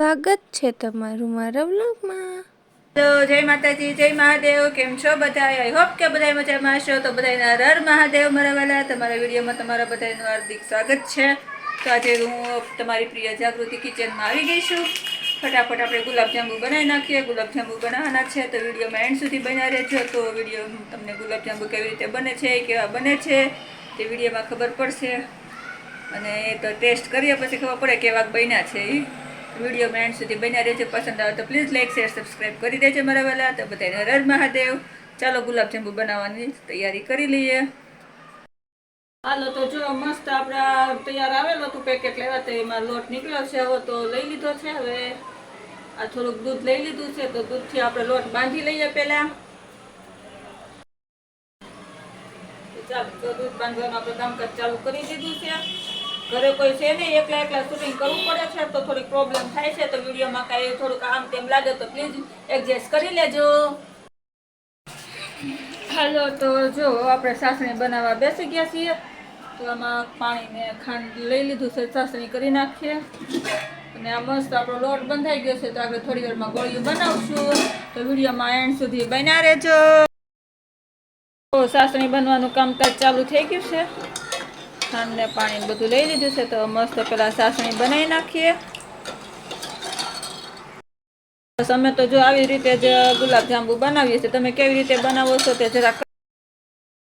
સ્વાગત છે તમારું મારા વ્લોગમાં. તો જય માતાજી, જય મહાદેવ. કેમ છો બધા આઈ હોપ કે બધા મજામાં હશો. તો બધાના હર મહાદેવ મારા વાલા, તમારા વિડીયોમાં તમારા બધાનું હાર્દિક સ્વાગત છે. તો આજે હું તમારી પ્રિય જાગૃતિ કિચનમાં આવી ગઈ છું. ફટાફટ આપણે ગુલાબજાંબુ બનાવી નાખીએ. ગુલાબજાંબુ બનાવવાના છે તો વિડીયોમાં એન્ડ સુધી બન્યા રહેજો. તો વીડિયો તમને ગુલાબજાંબુ કેવી રીતે બને છે, કેવા બને છે, તે વિડીયોમાં ખબર પડશે. અને એ તો ટેસ્ટ કરીએ, પછી ખબર પડે કેવા બન્યા છે એ વિડીયોમાં એન્ડ સુધી બન્યા રહેજો, પસંદ આવે તો પ્લીઝ લાઈક શેર સબસ્ક્રાઈબ કરી દેજો મારા વાલા. તો બધાને હર મહાદેવ. ચાલો ગુલાબજાંબુ બનાવવાની તૈયારી કરી લઈએ. હાલો, તો જો મસ્ત આપણા તૈયાર આવેલો હતું પેકેટ લેવા, તો એમાં લોટ નીકળ્યો છે હવે, તો લઈ લીધો છે હવે. આ થોડુંક દૂધ લઈ લીધું છે, તો દૂધથી આપણે લોટ બાંધી લઈએ પહેલાં. ચાલો, તો દૂધ બાંધવાનું આપણે કામકાજ ચાલુ કરી દીધું છે. ઘરે કોઈ છે નહીં, એકલા એકલા શૂટિંગ કરવું પડે છે, તો થોડીક પ્રોબ્લેમ થાય છે, તો વિડીયોમાં કાંઈ થોડુંક આમ તેમ લાગે તો પ્લીઝ એડજસ્ટ કરી લેજો. હાલો, તો જો, આપણે સાસણી બનાવવા બેસી ગયા છીએ. તો આમાં પાણીને ખાંડ લઈ લીધું છે, સાસણી કરી નાખીએ. અને આ મસ્ત આપણો લોટ બંધાઈ ગયો છે, તો આપણે થોડી વારમાં ગોળીઓ બનાવશું. તો વિડીયોમાં એન્ડ સુધી બન્યા રહેજો. સાસણી બનવાનું કામકાજ ચાલુ થઈ ગયું છે. ખાંડ ને પાણી બધું લઈ લીધું છે તો મસ્ત પેલા સાસણી બનાવી નાખીએ. અમે તો જો આવી રીતે જ ગુલાબજાંબુ બનાવીએ છીએ. તમે કેવી રીતે બનાવો છો તે જરાક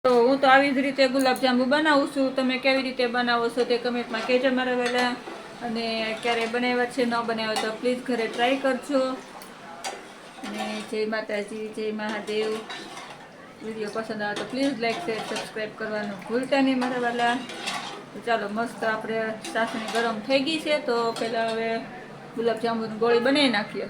તો હું તો આવી જ રીતે ગુલાબજાંબુ બનાવું છું. તમે કેવી રીતે બનાવો છો તે કમેન્ટમાં કહેજો મારા વહેલા અને ક્યારે બનાવ્યા છે, ન બનાવ્યા તો પ્લીઝ ઘરે ટ્રાય કરજો. અને જય માતાજી, જય મહાદેવ. વીડિયો પસંદ આવે તો પ્લીઝ લાઈક, શેર, સબસ્ક્રાઈબ કરવાનું ભૂલતા નહીં મારા વાલા. ચાલો મસ્ત આપણે સાસણી ગરમ થઈ ગઈ છે તો પહેલાં હવે ગુલાબજાંબુની ગોળી બનાવી નાખીએ.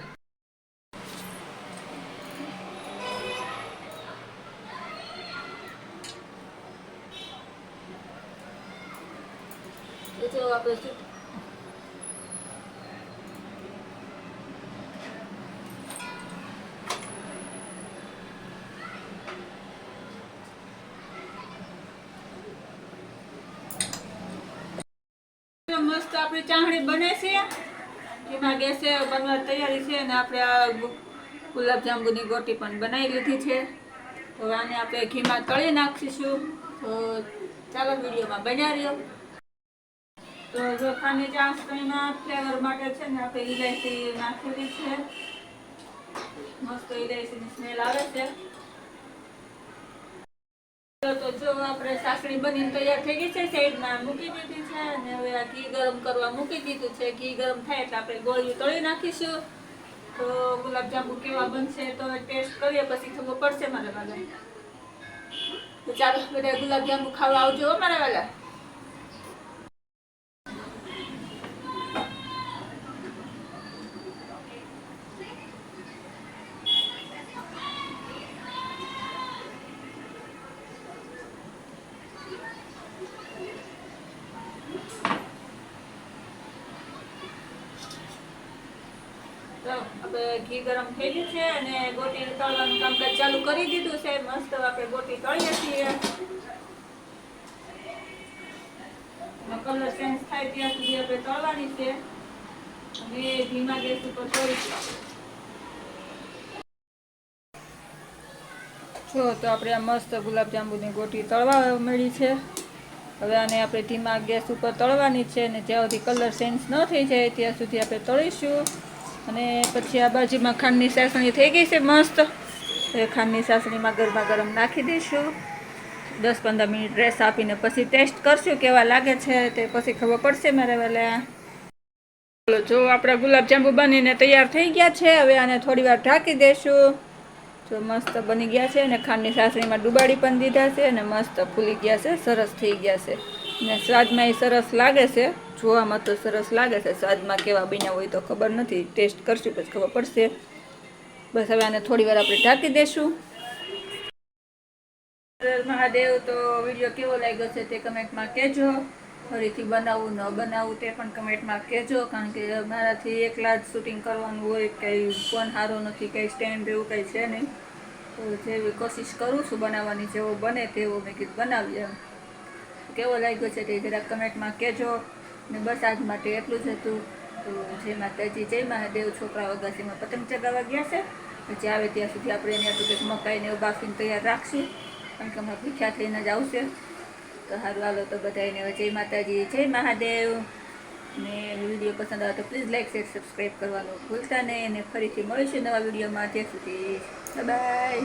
આપણે મસ્ત આપણી ચાહણી બને છે. એમાં ગેસે બનવા તૈયારી છે અને આપણે આ ગુલાબજાંબુની ગોટી પણ બનાવી લીધી છે. તો આને આપણે ઘીમાં તળી નાખીશું. તો ચાલો વિડીયોમાં બન્યા રહ્યો. તો જો ખાની ચાસણીના ફ્લેવર માટે છે ને આપણે ઇલાયચી નાખેલી છે. મસ્ત ઇલાયચીની સ્મેલ આવે છે તો તો જો આપણે સાસણી બનીને તૈયાર થઈ ગઈ છે સાઈડમાં મૂકી દીધી છે અને હવે આ ઘી ગરમ કરવા મૂકી દીધું છે. ઘી ગરમ થાય એટલે આપણે ગોળીઓ તળી નાખીશું. તો ગુલાબજાંબુ કેવા બનશે તો ટેસ્ટ કરીએ, પછી ખબર પડશે મારા વાલા તો ચાલો બધા ગુલાબજાંબુ ખાવા આવજો મારા વાલા તો ઘી ગરમ થઈ ગયું છે અને ગોટી તળવાનું કામકાજ ચાલુ કરી દીધું છે. મસ્ત આપણે ગોટી તળીએ છીએ. કલર ચેન્જ થાય ત્યાં સુધી આપણે તળવાની છે. અને ધીમા ગેસ ઉપર તળીશું. જો, તો આપણે આ મસ્ત ગુલાબજાંબુની ગોટી તળવા મળી છે. હવે આને આપણે ધીમા ગેસ ઉપર તળવાની છે અને જ્યાં સુધી કલર ચેન્જ ન થઈ જાય ત્યાં સુધી આપણે તળીશું. અને પછી આ બાજુમાં ખાંડની સાસણી થઈ ગઈ છે, મસ્ત. ખાંડની સાસણીમાં ગરમા ગરમ નાખી દઈશું. દસ પંદર મિનિટ રેસ આપીને પછી ટેસ્ટ કરશું કેવા લાગે છે તે પછી ખબર પડશે મારે વહેલા ચાલો, જો આપણા ગુલાબજાંબુ બનીને તૈયાર થઈ ગયા છે, હવે આને થોડી વાર ઢાંકી દઈશું. જો મસ્ત બની ગયા છે અને ખાંડની સાસણીમાં ડુબાડી પણ દીધા છે અને મસ્ત ફૂલી ગયા છે, સરસ થઈ ગયા છે. અને સ્વાદમાં એ સરસ લાગે છે. જોવામાં તો સરસ લાગે છે. સ્વાદમાં કેવા બન્યા હોય તો ખબર નથી. ટેસ્ટ કરશું, પછી ખબર પડશે. બસ હવે આને થોડી વાર આપણે ઢાંકી દઈશું મહાદેવ, તો વીડિયો કેવો લાગ્યો છે તે કમેન્ટમાં કહેજો. ફરીથી બનાવવું ન બનાવવું તે પણ કમેન્ટમાં કહેજો, કારણ કે મારાથી એકલા જ શૂટિંગ કરવાનું હોય, કંઈ ફોન સારો નથી, કંઈ સ્ટેન્ડ એવું કંઈ છે નહીં. તો જેવી કોશિશ કરું છું બનાવવાની, જેવો બને તેવો મેં કીધું બનાવીએ કેવો લાગ્યો છે તે જરાક કમેન્ટમાં કહેજો. ને બસ આજ માટે એટલું જ હતું. તો જય માતાજી, જય મહાદેવ. છોકરા અગાસીમાં પતંગ ચગાવવા ગયા છે. પછી આવે ત્યાં સુધી આપણે એને આટલું કંઈક મકાઈને એવું બાફીને તૈયાર રાખશું. કારણ કે અમારે ભૂખ્યા થઈને જ આવશે. તો સારું, હાલો તો બધાને જય માતાજી, જય મહાદેવ. ને વીડિયો પસંદ આવે તો પ્લીઝ લાઈક, શેર, સબસ્ક્રાઈબ કરવાનું ભૂલતા નહીં. અને ફરીથી મળીશું નવા વિડીયોમાં. ત્યાં સુધી, બાય.